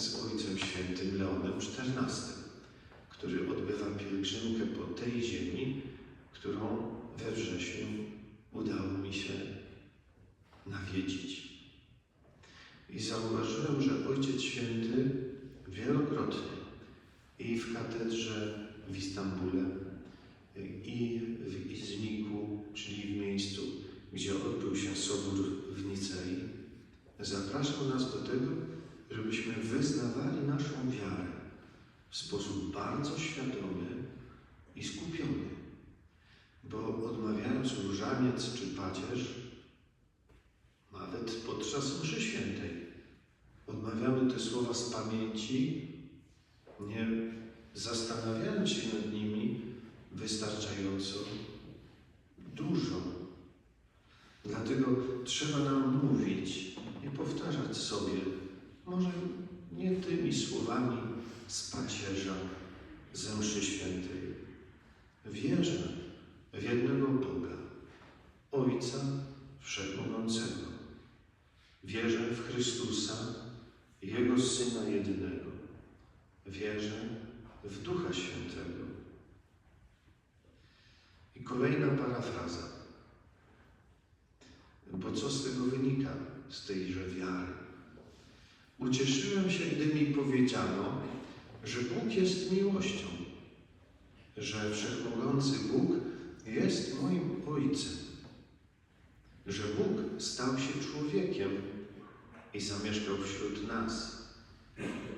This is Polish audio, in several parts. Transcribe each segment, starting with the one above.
z Ojcem Świętym Leonem XIV, który odbywa pielgrzymkę po tej ziemi, którą we wrześniu udało mi się nawiedzić. I zauważyłem, że Ojciec Święty wielokrotnie i w katedrze w Istambule, i w Izniku, czyli w miejscu, gdzie odbył się sobór w Nicei, zapraszał nas do tego, żebyśmy wyznawali naszą wiarę w sposób bardzo świadomy i skupiony. Bo odmawiając różaniec czy pacierz, nawet podczas mszy świętej, odmawiamy te słowa z pamięci, nie zastanawiając się nad nimi wystarczająco dużo. Dlatego trzeba nam mówić i powtarzać sobie, może nie tymi słowami z pacierza, ze mszy świętej. Wierzę w jednego Boga, Ojca Wszechmogącego. Wierzę w Chrystusa, Jego Syna jedynego. Wierzę w Ducha Świętego. I kolejna parafraza. Bo co z tego wynika, z tejże wiary? Ucieszyłem się, gdy mi powiedziano, że Bóg jest miłością, że Wszechmogący Bóg jest moim Ojcem, że Bóg stał się człowiekiem i zamieszkał wśród nas,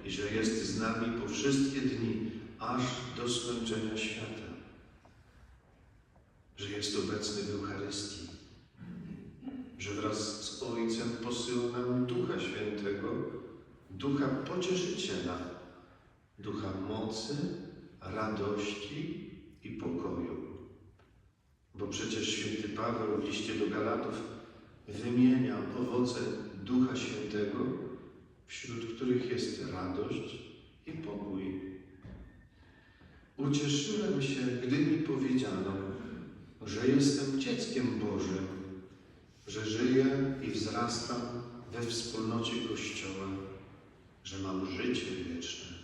i że jest z nami po wszystkie dni, aż do skończenia świata, że jest obecny w Eucharystii, że wraz z Ojcem posyła nam Ducha Świętego, Ducha Pocieszyciela, Ducha mocy, radości i pokoju. Bo przecież święty Paweł w liście do Galatów wymienia owoce Ducha Świętego, wśród których jest radość i pokój. Ucieszyłem się, gdy mi powiedziano, że jestem dzieckiem Bożym, że żyję i wzrastam we wspólnocie Kościoła, że mam życie wieczne.